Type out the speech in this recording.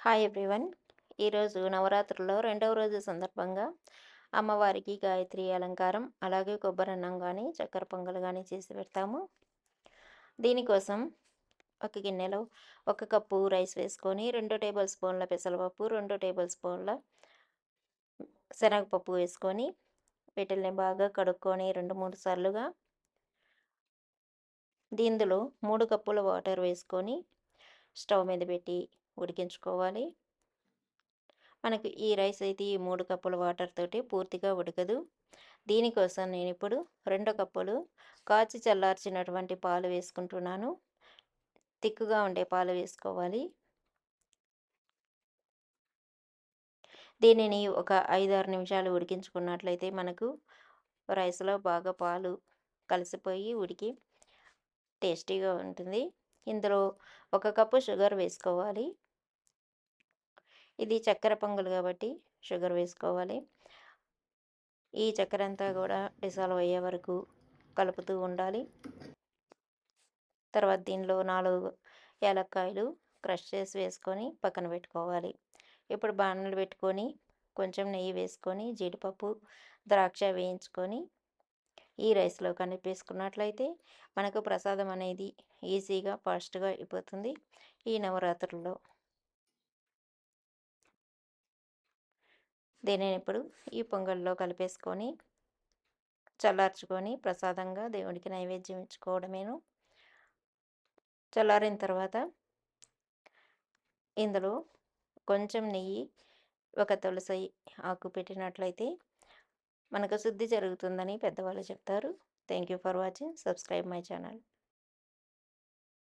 Hi everyone ఈరోజు నవరాత్రుల్లో రెండవ రోజు సందర్భంగా అమ్మవారికి గాయత్రి అలంకారం అలాగే కొబ్బరన్నం కానీ చక్కెర పొంగలు కానీ చేసి పెడతాము. దీనికోసం ఒక గిన్నెలో ఒక కప్పు రైస్ వేసుకొని రెండు టేబుల్ స్పూన్ల పెసరపప్పు రెండు టేబుల్ స్పూన్ల శనగపప్పు వేసుకొని వీటిల్ని బాగా కడుక్కొని రెండు మూడు సార్లుగా దీనిలో మూడు కప్పుల వాటర్ వేసుకొని స్టవ్ మీద పెట్టి ఉడికించుకోవాలి. మనకు ఈ రైస్ అయితే ఈ మూడు కప్పుల వాటర్ తోటి పూర్తిగా ఉడకదు. దీనికోసం నేను ఇప్పుడు రెండు కప్పులు కాచి చల్లార్చినటువంటి పాలు వేసుకుంటున్నాను. తిక్కుగా ఉండే పాలు వేసుకోవాలి. దీనిని ఒక ఐదారు నిమిషాలు ఉడికించుకున్నట్లయితే మనకు రైస్లో బాగా పాలు కలిసిపోయి ఉడికి టేస్టీగా ఉంటుంది. ఇందులో ఒక కప్పు షుగర్ వేసుకోవాలి. ఇది చక్కెర పొంగల్ కాబట్టి షుగర్ వేసుకోవాలి. ఈ చక్కెర అంతా కూడా డిసాల్వ్ అయ్యే వరకు కలుపుతూ ఉండాలి. తర్వాత దీనిలో నాలుగు యాలక్కాయలు క్రష్ చేసి వేసుకొని పక్కన పెట్టుకోవాలి. ఇప్పుడు బాణలు పెట్టుకొని కొంచెం నెయ్యి వేసుకొని జీడిపప్పు ద్రాక్ష వేయించుకొని ఈ రైస్లో కనిపేసుకున్నట్లయితే మనకు ప్రసాదం అనేది ఈజీగా ఫాస్ట్గా అయిపోతుంది ఈ నవరాత్రుల్లో. దీనిని ఇప్పుడు ఈ పొంగల్లో కలిపేసుకొని చల్లార్చుకొని ప్రసాదంగా దేవుడికి నైవేద్యం ఇచ్చుకోవడమేను. చల్లారిన తర్వాత ఇందులో కొంచెం నెయ్యి ఒక తులసి ఆకు పెట్టినట్లయితే మనకు శుద్ధి జరుగుతుందని పెద్దవాళ్ళు చెప్తారు. Thank you for watching. Subscribe my channel.